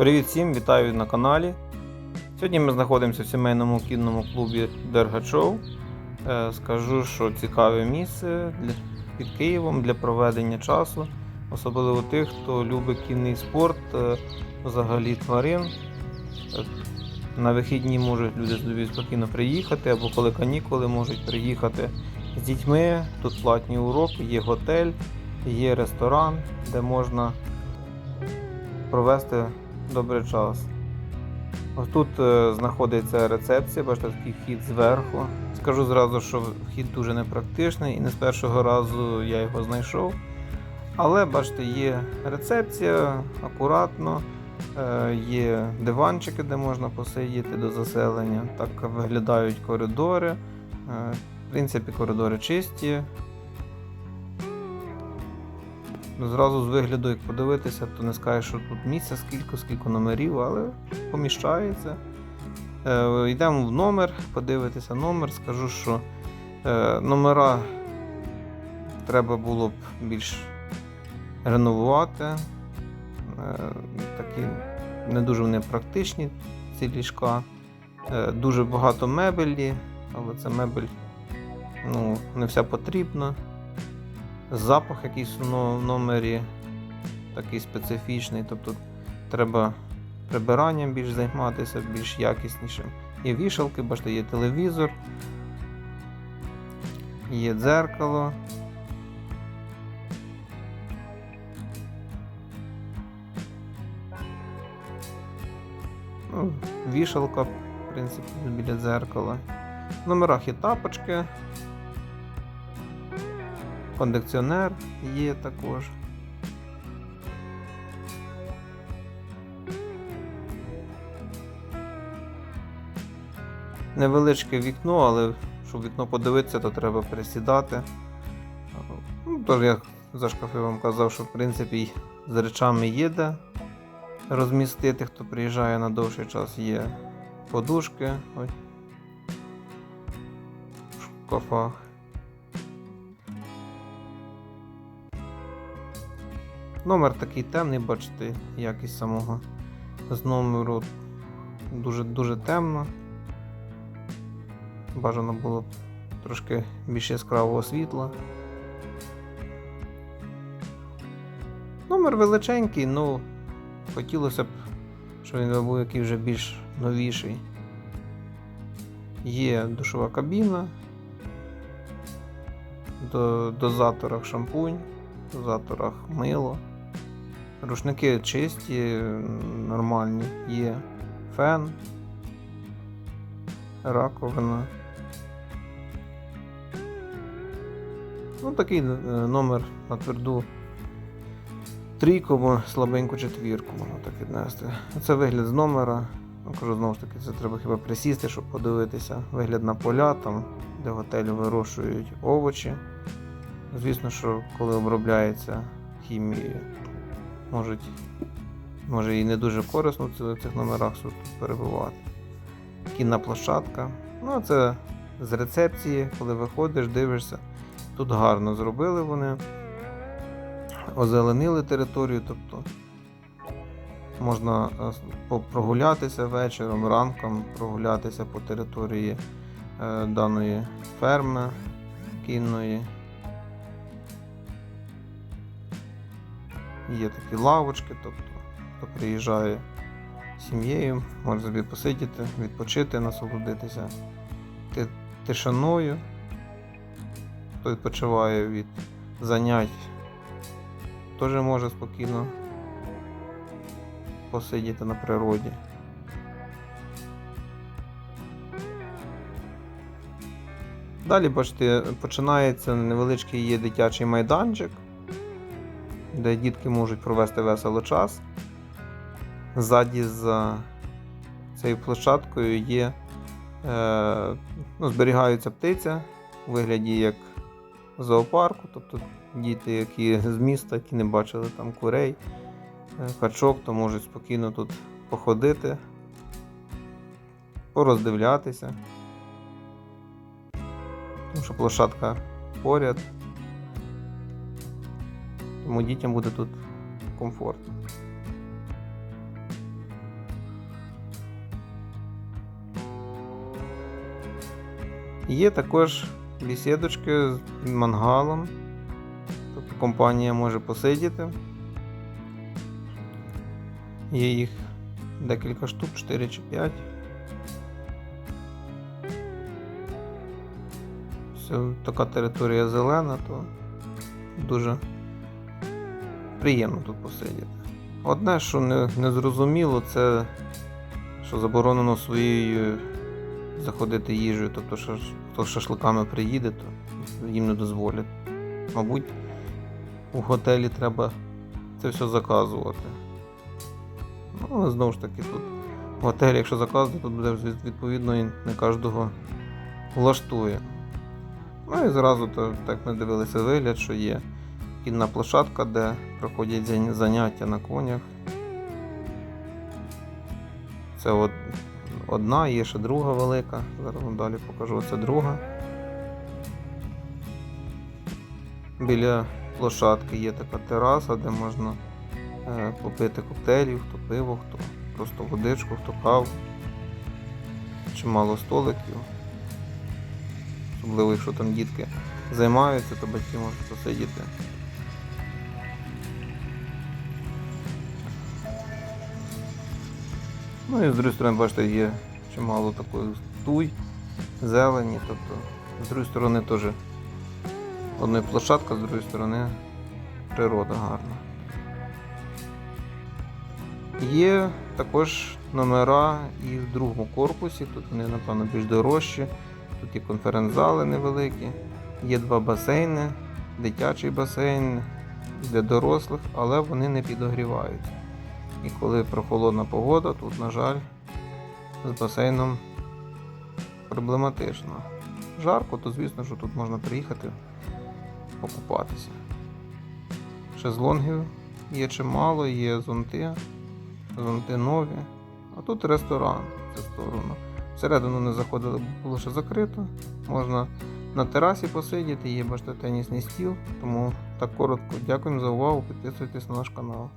Привіт всім, вітаю на каналі. Сьогодні ми знаходимося в сімейному кінному клубі Дергачов. Е, Скажу, що цікаве місце під Києвом для проведення часу, особливо тих, хто любить кінний спорт, е, взагалі тварин. Е, На вихідні можуть люди собі спокійно приїхати, або коли канікули можуть приїхати з дітьми. Тут платні уроки, є готель, є ресторан, де можна провести добрий час. Ось тут е, знаходиться рецепція, бачите, такий вхід зверху. Скажу зразу, що вхід дуже непрактичний і не з першого разу я його знайшов. Але бачите, є рецепція, акуратно, е, є диванчики, де можна посидіти до заселення. Так виглядають коридори. Е, В принципі, коридори чисті, Зразу з вигляду, як подивитися, то не скажеш, що тут місця скільки, скільки номерів, але поміщається. Е, йдемо в номер, подивитися номер. Скажу, що е, номера треба було б більш реновувати. Е, такі не дуже вони практичні, ці ліжка. Е, дуже багато мебелі, але це мебель ну, не вся потрібна. Запах якийсь в номері такий специфічний, тобто треба прибиранням більш займатися, більш якіснішим. Є вішалки, бачите, є телевізор, є дзеркало. Ну, вішалка, в принципі, біля дзеркала. В номерах є тапочки. Кондиціонер є також. Невеличке вікно, але щоб вікно подивитися, то треба присідати. Ну, тож я за шкафи вам казав, що в принципі з речами є де розмістити, хто приїжджає на довший час, є подушки ось, в шкафах. Номер такий темний, бачите, якість самого з номеру дуже дуже темно. Бажано було б трошки більш яскравого світла. Номер величенький, ну хотілося б, щоб він був який вже більш новіший. Є душова кабіна, до дозаторах шампунь, дозаторах мило. Рушники чисті, нормальні, є фен, раковина. Ну, такий е, номер на тверду трійку, або слабеньку четвірку можна так віднести. Це вигляд з номера. Ну, кажу, знову ж таки, це треба хіба присісти, щоб подивитися. Вигляд на поля, там, де готелі вирощують овочі. Звісно, що коли обробляється хімією, можуть, може і не дуже корисно в цих номерах перебувати. Кінна площадка. Ну, це з рецепції, коли виходиш, дивишся. Тут гарно зробили вони. Озеленили територію, тобто можна е, прогулятися вечором, ранком, прогулятися по території е, даної ферми кінної. Є такі лавочки, тобто хто приїжджає сім'єю, може собі посидіти, відпочити, насолодитися тишиною. Хто відпочиває від занять, теж може спокійно посидіти на природі. Далі, бачите, починається невеличкий є дитячий майданчик де дітки можуть провести весело час. Ззаді за цією площадкою є, е, ну, зберігається птиця у вигляді як зоопарку, тобто діти, які з міста, які не бачили там курей, е, качок, то можуть спокійно тут походити, пороздивлятися. Тому що площадка поряд тому дітям буде тут комфортно. Є також бесідочки з мангалом, тобто компанія може посидіти. Є їх декілька штук, 4 чи 5. Все, така територія зелена, то дуже приємно тут посидіти. Одне, що не, не зрозуміло, це що заборонено своєю заходити їжею. Тобто, що хто шашликами приїде, то їм не дозволять. Мабуть, у готелі треба це все заказувати. Ну, але знову ж таки, тут в готелі, якщо заказувати, то буде відповідно і не кожного влаштує. Ну і зразу так ми дивилися вигляд, що є кінна площадка, де проходять заняття на конях. Це от одна, є ще друга велика. Зараз вам далі покажу. Це друга. Біля площадки є така тераса, де можна е, попити коктейлів, хто пиво, хто просто водичку, хто каву. Чимало столиків. Особливо, якщо там дітки займаються, то батьки можуть посидіти. Ну і з другої сторони, бачите, є чимало такої туй, зелені, тобто з другої сторони теж одна площадка, з другої сторони природа гарна. Є також номера і в другому корпусі, тут вони, напевно, більш дорожчі, тут є конференц-зали невеликі, є два басейни, дитячий басейн для дорослих, але вони не підогрівають. І коли прохолодна погода, тут, на жаль, з басейном проблематично. Жарко, то звісно, що тут можна приїхати покупатися. Шезлонгів є чимало, є зонти, зонти нові. А тут ресторан цю сторону. Всередину не заходили, бо було ще закрито. Можна на терасі посидіти, є бачите тенісний стіл. Тому так коротко. Дякуємо за увагу. Підписуйтесь на наш канал.